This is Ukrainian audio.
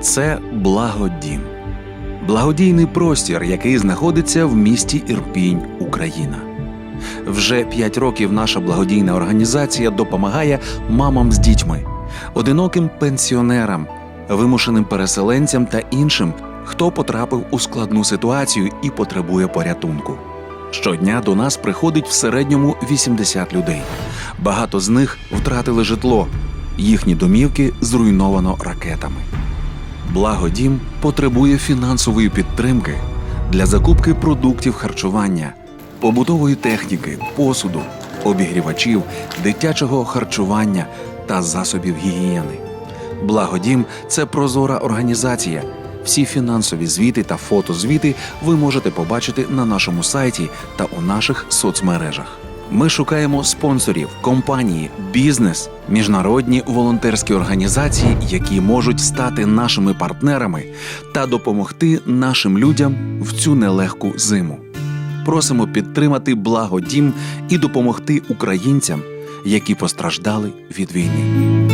Це Благодім. Благодійний простір, який знаходиться в місті Ірпінь, Україна. Вже п'ять років наша благодійна організація допомагає мамам з дітьми, одиноким пенсіонерам, вимушеним переселенцям та іншим, хто потрапив у складну ситуацію і потребує порятунку. Щодня до нас приходить в середньому 80 людей. Багато з них втратили житло, їхні домівки зруйновано ракетами. Благодім потребує фінансової підтримки для закупки продуктів харчування, побутової техніки, посуду, обігрівачів, дитячого харчування та засобів гігієни. Благодім це прозора організація. Всі фінансові звіти та фотозвіти ви можете побачити на нашому сайті та у наших соцмережах. Ми шукаємо спонсорів, компанії, бізнес, міжнародні волонтерські організації, які можуть стати нашими партнерами та допомогти нашим людям в цю нелегку зиму. Просимо підтримати благодім і допомогти українцям, які постраждали від війни.